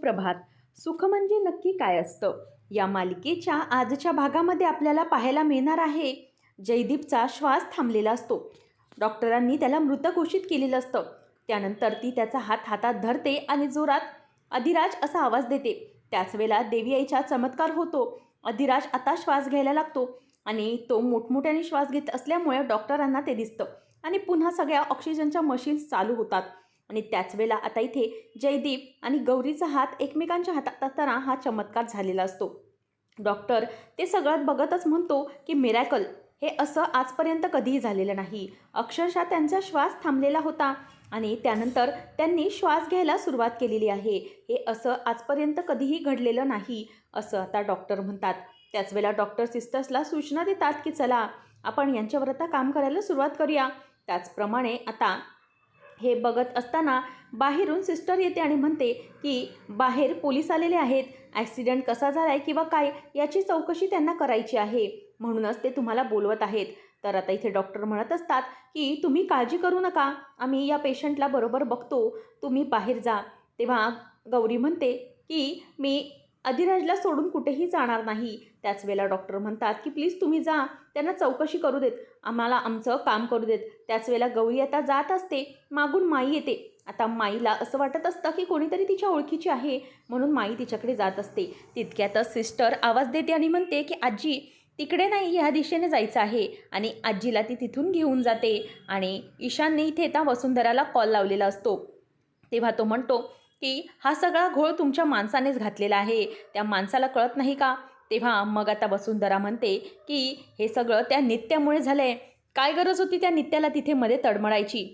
प्रभात सुख म्हणजे नक्की काय असतं? या मालिकेच्या आजच्या भागामध्ये आपल्याला पाहायला मिळणार आहे जयदीपचा श्वास थांबलेला असतो. डॉक्टरांनी त्याला मृत घोषित केलेलं असतं. त्यानंतर ती त्याचा हात हातात धरते आणि जोरात अधिराज असा आवाज देते. त्याच वेळेला देवी आईचा चमत्कार होतो. अधिराज आता श्वास घ्यायला लागतो. आणि तो मोठमोठ्याने श्वास घेत असल्यामुळे डॉक्टरांना ते दिसतं. आणि पुन्हा सगळ्या ऑक्सिजनच्या मशीन्स चालू होतात. आणि त्याच वेळेला आता इथे जयदीप आणि गौरीचा हात एकमेकांच्या हातात असताना हा चमत्कार झालेला असतो. डॉक्टर ते सगळं बघतच म्हणतो की मिरॅकल हे असं आजपर्यंत कधीही झालेलं नाही. अक्षरशः त्यांचा श्वास थांबलेला होता आणि त्यानंतर त्यांनी श्वास घ्यायला सुरुवात केलेली आहे. हे असं आजपर्यंत कधीही घडलेलं नाही असं आता डॉक्टर म्हणतात. त्याच वेळेला डॉक्टर सिस्टर्सला सूचना देतात की चला आपण यांच्यावर आता काम करायला सुरुवात करूया. त्याचप्रमाणे आता हे बघत असताना बाहेरून सिस्टर येते आणि म्हणते की बाहेर पोलीस आलेले आहेत. ॲक्सिडेंट कसा झाला आहे किंवा काय याची चौकशी त्यांना करायची आहे. म्हणूनच ते तुम्हाला बोलवत आहेत. तर आता इथे डॉक्टर म्हणत असतात की तुम्ही काळजी करू नका. आम्ही या पेशंटला बरोबर बघतो. तुम्ही बाहेर जा. तेव्हा गौरी म्हणते की मी अधिराजला सोडून कुठेही जाणार नाही. त्याच वेळेला डॉक्टर म्हणतात की प्लीज तुम्ही जा. त्यांना चौकशी करू देत. आम्हाला आमचं काम करू देत. त्याच वेळेला गौरी आता जात असते. मागून माई येते. आता माईला असं वाटत असतं की कोणीतरी तिच्या ओळखीची आहे. म्हणून माई तिच्याकडे जात असते. तितक्यातच सिस्टर आवाज देते आणि म्हणते की आजी तिकडे नाही ह्या दिशेने जायचं आहे. आणि आजीला ती तिथून घेऊन जाते. आणि ईशानने इथे येता वसुंधराला कॉल लावलेला असतो. तेव्हा तो म्हणतो की हा सगळा घोळ तुमच्या माणसानेच घातलेला आहे. त्या माणसाला कळत नाही का? तेव्हा मग आता वसुंधरा म्हणते की हे सगळं त्या नित्यामुळे झालं आहे काय गरज होती त्या नित्याला तिथे मध्ये तडमडायची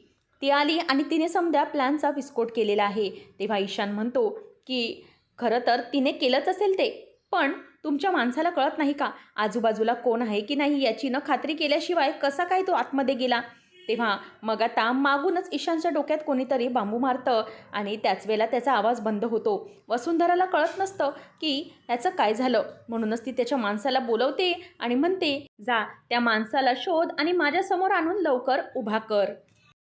ती आली आणि तिने समजा प्लॅनचा विस्फोट केलेला आहे. तेव्हा ईशान म्हणतो की खरं तर तिने केलंच असेल ते. पण तुमच्या माणसाला कळत नाही का? आजूबाजूला कोण आहे की नाही याची न खात्री केल्याशिवाय कसा काय तो आतमध्ये गेला? तेव्हा मग आता मागूनच ईशानच्या डोक्यात कोणीतरी बांबू मारतं आणि त्याच वेळेला त्याचा आवाज बंद होतो. वसुंधराला कळत नसतं की याचं काय झालं. म्हणूनच ती त्याच्या माणसाला बोलवते आणि म्हणते जा त्या माणसाला शोध आणि माझ्यासमोर आणून लवकर उभा कर.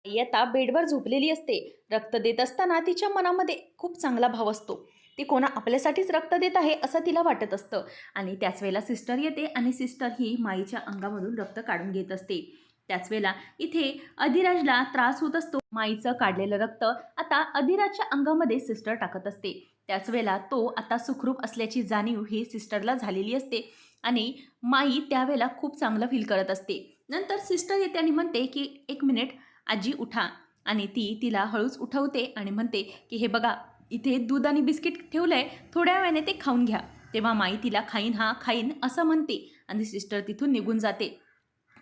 आई आता बेडवर झोपलेली असते. रक्त देत असताना तिच्या मनामध्ये खूप चांगला भाव असतो. ती कोणा आपल्यासाठीच रक्त देत आहे असं तिला वाटत असतं. आणि त्याच वेळेला सिस्टर येते आणि सिस्टर ही माईच्या अंगामधून रक्त काढून घेत असते. त्याच वेळेला इथे अधिराजला त्रास होत असतो. माईचं काढलेलं रक्त आता अधिराजच्या अंगामध्ये सिस्टर टाकत असते. त्याच वेळेला तो आता सुखरूप असल्याची जाणीव ही सिस्टरला झालेली असते आणि माई त्यावेळेला खूप चांगलं फील करत असते. नंतर सिस्टर येते आणि म्हणते की एक मिनिट आजी उठा. आणि ती तिला हळूच उठवते आणि म्हणते की हे बघा इथे दूध आणि बिस्किट ठेवलं आहे थोड्या वेळाने ते खाऊन घ्या. तेव्हा माई तिला खाईन हा खाईन असं म्हणते आणि सिस्टर तिथून निघून जाते.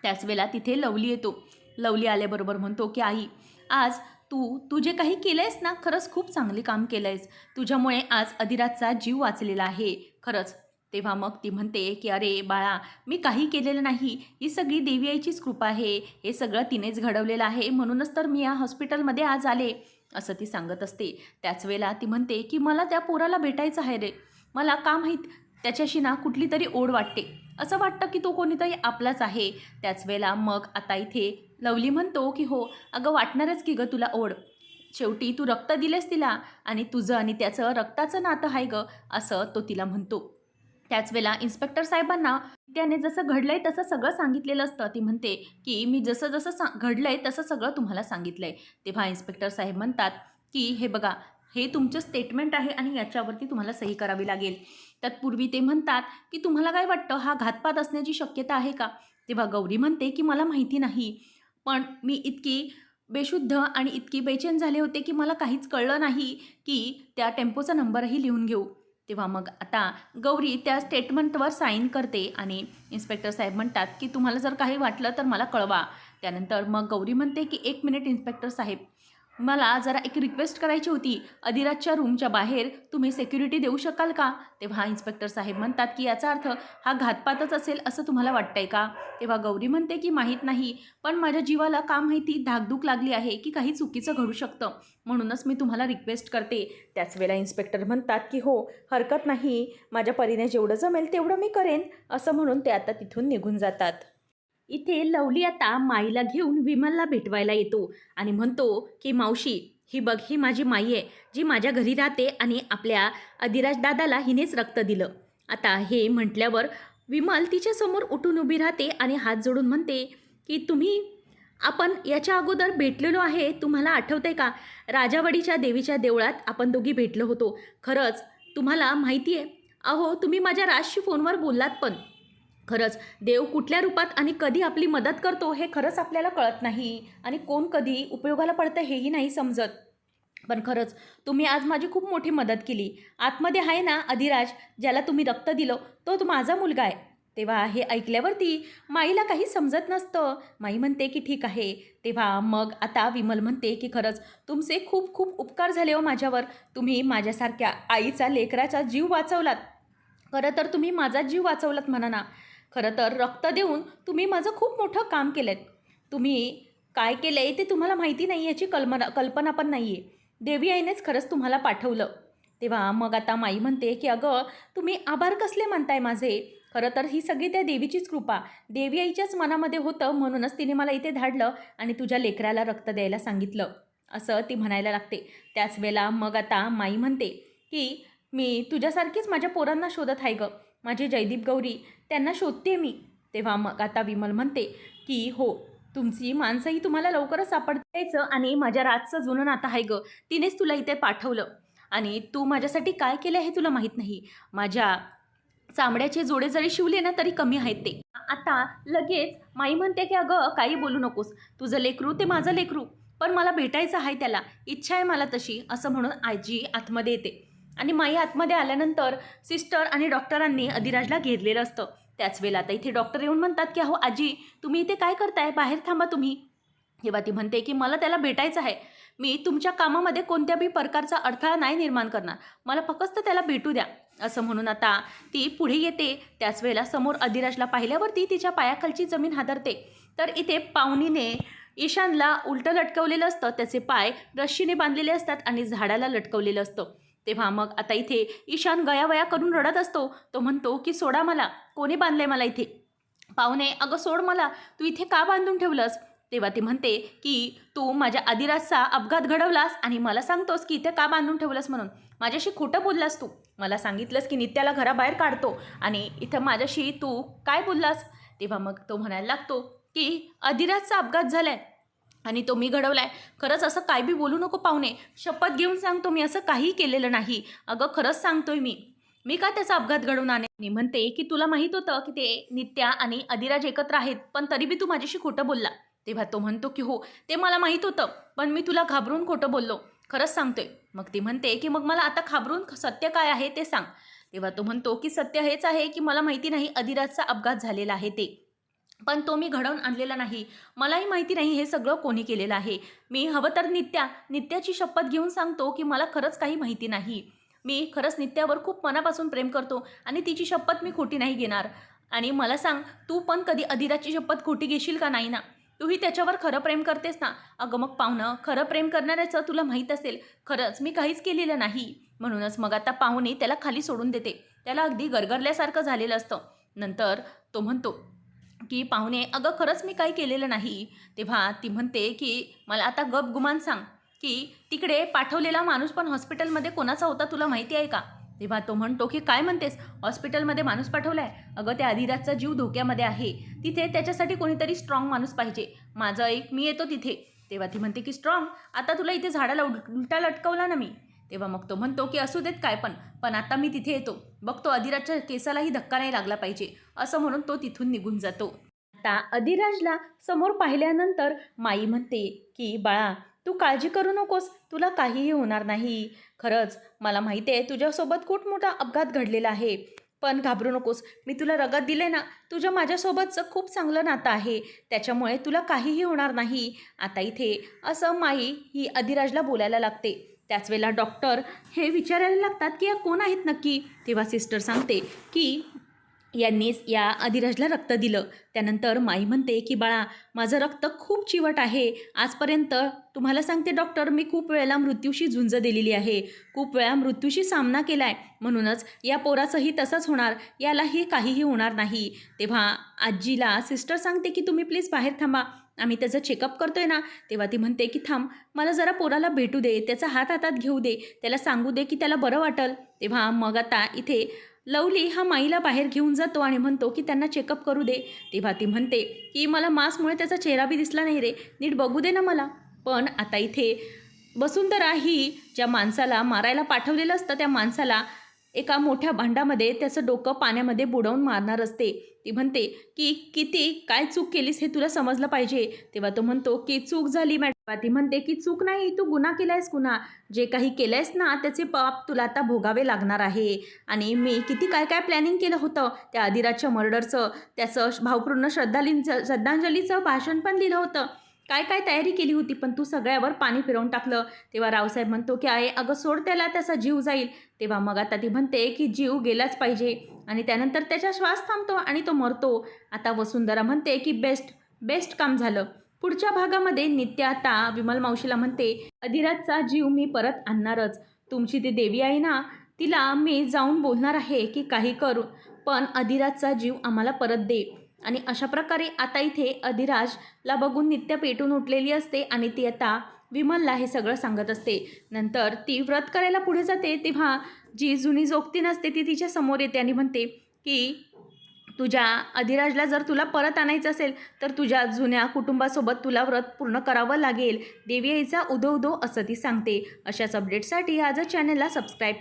त्याच वेळेला तिथे लवली येतो. लवली आल्याबरोबर म्हणतो की आई आज तू तू जे काही केलं आहेस ना खरंच खूप चांगले काम केलं आहेस तुझ्यामुळे आज अधिराजचा जीव वाचलेला आहे. खरंच. तेव्हा मग ती म्हणते की अरे बाळा मी काही केलेलं नाही. ही सगळी देवी आईचीच कृपा आहे. हे सगळं तिनेच घडवलेलं आहे. म्हणूनच तर मी या हॉस्पिटलमध्ये आज आले. असं ती सांगत असते. त्याच वेळेला ती म्हणते की मला त्या पोराला भेटायचं आहे रे. मला का माहीत? त्याच्याशी ना कुठली तरी ओढ वाटते. असं वाटतं की तो कोणीतरी आपलाच आहे. त्याच वेळेला मग आता इथे लवली म्हणतो की हो अगं वाटणारच की गं तुला ओढ. शेवटी तू रक्त दिलेस तिला आणि तुझं आणि त्याचं रक्ताचं नातं आहे गं असं तो तिला म्हणतो. त्याच वेळेला इन्स्पेक्टर साहेबांना त्याने जसं घडलंय तसं सगळं सांगितलेलं असतं. ती म्हणते की मी जसं जसं सा घडलंय तसं सगळं तुम्हाला सांगितलंय. तेव्हा इन्स्पेक्टर साहेब म्हणतात की हे बघा हे तुमचं स्टेटमेंट आहे आणि याच्यावरती तुम्हाला सही करावी लागेल. तत्पूर्वी ते म्हणतात की तुम्हाला काय वाटतं हा घातपात असण्याची शक्यता आहे का? तेव्हा गौरी म्हणते की मला माहिती नाही पण मी इतकी बेशुद्ध आणि इतकी बेचैन झाले होते की मला काहीच कळलं नाही की त्या टेम्पोचा नंबरही लिहून घेऊ. तेव्हा मग आता गौरी त्या स्टेटमेंटवर साईन करते आणि इन्स्पेक्टर साहेब म्हणतात की तुम्हाला जर काही वाटलं तर मला कळवा. त्यानंतर मग गौरी म्हणते की एक मिनिट इन्स्पेक्टर साहेब. मला जरा एक रिक्वेस्ट करायची होती. अधिराजच्या रूमच्या बाहेर तुम्ही सेक्युरिटी देऊ शकाल का? तेव्हा इन्स्पेक्टर साहेब म्हणतात की याचा अर्थ हा घातपातच असेल असं तुम्हाला वाटतंय का? तेव्हा गौरी म्हणते की माहीत नाही. पण माझ्या जीवाला का माहिती धाकधूक लागली आहे की काही चुकीचं घडू शकतं? म्हणूनच मी तुम्हाला रिक्वेस्ट करते. त्याच वेळेला इन्स्पेक्टर म्हणतात की हो हरकत नाही. माझ्या परीने जेवढं जमेल तेवढं मी करेन. असं म्हणून ते आता तिथून निघून जातात. इथे लवली आता माईला घेऊन विमलला भेटवायला येतो आणि म्हणतो की मावशी ही बघ ही माझी माई आहे जी माझ्या घरी राहते आणि आपल्या अधिराज दादाला हिनेच रक्त दिलं. आता हे म्हटल्यावर विमल तिच्यासमोर उठून उभी राहते आणि हात जोडून म्हणते की तुम्ही आपण याच्या अगोदर भेटलेलो आहे तुम्हाला आठवतंय का? राजावाडीच्या देवीच्या देवळात आपण दोघी भेटलो होतो. खरंच तुम्हाला माहिती आहे अहो तुम्ही माझ्या राजशी फोनवर बोललात पण. खरंच देव कुठल्या रूपात आणि कधी आपली मदत करतो हे खरंच आपल्याला कळत नाही आणि कोण कधी उपयोगाला पडतं हेही नाही समजत. पण खरंच तुम्ही आज माझी खूप मोठी मदत केली. आतमध्ये आहे ना अधिराज ज्याला तुम्ही रक्त दिलं तो तो माझा मुलगा आहे. तेव्हा हे ऐकल्यावरती माईला काही समजत नसतं. माई म्हणते की ठीक आहे. तेव्हा मग आता विमल म्हणते की खरंच तुमचे खूप खूप उपकार झाले हो माझ्यावर. तुम्ही माझ्यासारख्या आईचा लेकराचा जीव वाचवलात. खरं तर तुम्ही माझा जीव वाचवलात म्हणा ना. खरं तर रक्त देऊन तुम्ही माझं खूप मोठं काम केलं तुम्ही काय केलं आहे ते तुम्हाला माहिती नाही याची कल्पना कल्पना पण नाही आहे देवी आईनेच खरंच तुम्हाला पाठवलं. तेव्हा मग आता माई म्हणते की अगं तुम्ही आभार कसले मानताय माझे? खरं तर ही सगळी त्या देवीचीच कृपा. देवी आईच्याच मनामध्ये होतं म्हणूनच तिने मला इथे धाडलं आणि तुझ्या लेकराला रक्त द्यायला सांगितलं. असं ती म्हणायला लागते. त्याच वेळेला मग आता माई म्हणते की मी तुझ्यासारखीच माझ्या पोरांना शोधत आहे गं. माझी जयदीप गौरी त्यांना शोधते मी. तेव्हा मग आता विमल म्हणते की हो तुमची माणसंही तुम्हाला लवकरच सापडतायचं आणि माझ्या राजचं जुनं नातं आहे गं. तिनेच तुला इथे पाठवलं. आणि तू माझ्यासाठी काय केलं हे तुला माहीत नाही. माझ्या चामड्याचे जोडे जरी शिवले ना तरी कमी आहेत ते. आता लगेच माई म्हणते की अगं काही बोलू नकोस. तुझं लेकरू ते माझं लेकरू. पण मला भेटायचं आहे त्याला. इच्छा आहे मला तशी असं म्हणून आजी आतमध्ये येते. आणि माई आतमध्ये आल्यानंतर सिस्टर आणि डॉक्टरांनी अधिराजला घेरलेलं असतं. त्याच वेळेला आता इथे डॉक्टर येऊन म्हणतात की अहो आजी तुम्ही इथे काय करताय? बाहेर थांबा तुम्ही. तेव्हा ती म्हणते की मला त्याला भेटायचं आहे. मी तुमच्या कामामध्ये कोणत्याही प्रकारचा अडथळा नाही निर्माण करणार. मला फक्त त्याला भेटू द्या. असं म्हणून आता ती पुढे येते. त्याच वेळेला समोर अधिराजला पाहिल्यावरती तिच्या पायाखालची जमीन हादरते. तर इथे पाहुणीने ईशानला उलटं लटकवलेलं असतं. त्याचे पाय रश्शीने बांधलेले असतात आणि झाडाला लटकवलेलं असतं. तेव्हा मग आता इथे ईशान गयावया करून रडत असतो. तो म्हणतो की सोडा मला. कोणी बांधले मला इथे? पाहुणे अगं सोड मला. तू इथे का बांधून ठेवलंस? तेव्हा ती म्हणते की तू माझ्या आदिराजचा अपघात घडवलास आणि मला सांगतोस की इथे का बांधून ठेवलंस म्हणून. माझ्याशी खोटं बोललास तू. मला सांगितलंस की नित्याला घराबाहेर काढतो आणि इथं माझ्याशी तू काय बोललास? तेव्हा मग तो म्हणायला लागतो की अधिराजचा अपघात झाला आहे आणि तो मी घडवलाय. खरंच असं काय बी बोलू नको पाहुणे. शपथ घेऊन सांगतो मी. असं काहीही केलेलं नाही. अगं खरंच सांगतोय मी. मी का त्याचा अपघात घडवून आणे मी म्हणते की तुला माहीत होतं की ते नित्या आणि अधिराज एकत्र आहेत पण तरी बी तू माझ्याशी खोटं बोलला. तेव्हा तो म्हणतो की हो ते मला माहीत होतं पण मी तुला घाबरून खोटं बोललो. खरंच सांगतोय. मग ती म्हणते की मग मला आता घाबरून सत्य काय आहे ते सांग. तेव्हा तो म्हणतो की सत्य हेच आहे की मला माहिती नाही अधिराजचा अपघात झालेला आहे ते. पण तो मी घडवून आणलेला नाही. मलाही माहिती नाही हे सगळं कोणी केलेलं आहे. मी हवं तर नित्या नित्याची शपथ घेऊन सांगतो की मला खरंच काही माहिती नाही. मी खरंच नित्यावर खूप मनापासून प्रेम करतो आणि तिची शपथ मी खोटी नाही घेणार. आणि मला सांग तू पण कधी अधिराची शपथ खोटी घेशील का नाही ना? तूही त्याच्यावर खरं प्रेम करतेस ना? अगं मग पाहुणं खरं प्रेम करणाऱ्याचं तुला माहीत असेल. खरंच मी काहीच केलेलं नाही. म्हणूनच मग आता पाहुणे त्याला खाली सोडून देते. त्याला अगदी गरगरल्यासारखं झालेलं असतं. नंतर तो म्हणतो की पाहुणे अगं खरंच मी काही केलेलं नाही. तेव्हा ती म्हणते की मला आता गप गुमान सांग की तिकडे पाठवलेला माणूस पण हॉस्पिटलमध्ये कोणाचा होता तुला माहिती आहे का? तेव्हा तो म्हणतो की काय म्हणतेस? हॉस्पिटलमध्ये माणूस पाठवलाय? अगं त्या अधिराजचा जीव धोक्यामध्ये आहे. तिथे त्याच्यासाठी कोणीतरी स्ट्रॉंग माणूस पाहिजे. माझं एक मी येतो तिथे. तेव्हा ती म्हणते की स्ट्रॉंग आता तुला इथे झाडाला उल- उलटा लटकवला ना मी. तेव्हा मग तो म्हणतो की असू देत काय पण पण आता मी तिथे येतो. बघतो अधिराजच्या केसालाही धक्का नाही लागला पाहिजे. असं म्हणून तो तिथून निघून जातो. आता अधिराजला समोर पाहिल्यानंतर माई म्हणते की बाळा तू काळजी करू नकोस. तुला काहीही होणार नाही. खरंच मला माहिती आहे तुझ्यासोबत खूप मोठा अपघात घडलेला आहे. पण घाबरू नकोस. मी तुला रगत दिले ना तुझ्या माझ्यासोबतचं खूप चांगलं नातं आहे. त्याच्यामुळे तुला काहीही होणार नाही. आता इथे. असं माई ही अधिराजला बोलायला लागते. त्याच वेळेला डॉक्टर हे विचारायला लागतात की या कोण आहेत नक्की? तेव्हा सिस्टर सांगते की यांनीच या अधिराजला रक्त दिलं. त्यानंतर माई म्हणते की बाळा माझं रक्त खूप चिवट आहे. आजपर्यंत तुम्हाला सांगते डॉक्टर मी खूप वेळेला मृत्यूशी झुंज दिलेली आहे. खूप वेळा मृत्यूशी सामना केला आहे म्हणूनच या पोराचंही तसंच होणार. यालाही काहीही होणार नाही. तेव्हा आजीला सिस्टर सांगते की तुम्ही प्लीज बाहेर थांबा. आम्ही त्याचं चेकअप करतोय ना तेव्हा ती म्हणते की थांब मला जरा पोराला भेटू दे त्याचा हात हातात घेऊ दे त्याला सांगू दे की त्याला बरं वाटल. तेव्हा मग आता इथे लवली हा माईला बाहेर घेऊन जातो आणि म्हणतो की त्यांना चेकअप करू दे. तेव्हा ती म्हणते की मला मास्कमुळे त्याचा चेहरा बी दिसला नाही रे नीट बघू दे ना मला. पण आता इथे वसुंधरा ही ज्या माणसाला मारायला पाठवलेलं असतं त्या माणसाला एका मोठ्या भांडामध्ये त्याचं डोकं पाण्यामध्ये बुडवून मारणार असते. ती म्हणते की किती? काय चूक केलीस हे तुला समजलं पाहिजे. तेव्हा तो म्हणतो की चूक झाली मॅडम. ती म्हणते की चूक नाही तू गुन्हा केलायस गुन्हा. जे काही केलंयस ना त्याचे पाप तुला आता भोगावे लागणार आहे. आणि मी किती काय काय प्लॅनिंग केलं होतं? त्या अधिराजच्या मर्डरचं त्याचं भावपूर्ण श्रद्धालींचं श्रद्धांजलीचं भाषण पण दिलं होतं. काय काय तयारी केली होती पण तू सगळ्यावर पाणी फिरवून टाकलं. तेव्हा रावसाहेब म्हणतो की आहे अगं सोड त्याला त्याचा जीव जाईल. तेव्हा मग आता ती म्हणते की जीव गेलाच पाहिजे. आणि त्यानंतर त्याचा श्वास थांबतो आणि तो मरतो. आता वसुंधरा म्हणते की बेस्ट बेस्ट काम झालं. पुढच्या भागामध्ये नित्य आता विमल मावशीला म्हणते अधिराजचा जीव मी परत आणणारच. तुमची ती देवी आहे ना तिला मी जाऊन बोलणार आहे की काही करू. पण अधिराजचा जीव आम्हाला परत दे. आणि अशा प्रकारे आता इथे अधिराजला बघून नित्य पेटून उठलेली असते आणि ती आता विमलला हे सगळं सांगत असते. नंतर ती व्रत करायला पुढे जाते. तेव्हा जी जुनी जोगती नसते ती तिच्या समोर येते आणि म्हणते की तुझ्या अधिराजला जर तुला परत आणायचं असेल तर तुझ्या जुन्या कुटुंबासोबत तुला व्रत पूर्ण करावं लागेल. देवी आईचा उदो उदो असं ती सांगते. अशाच अपडेटसाठी आजच चॅनलला सबस्क्राईब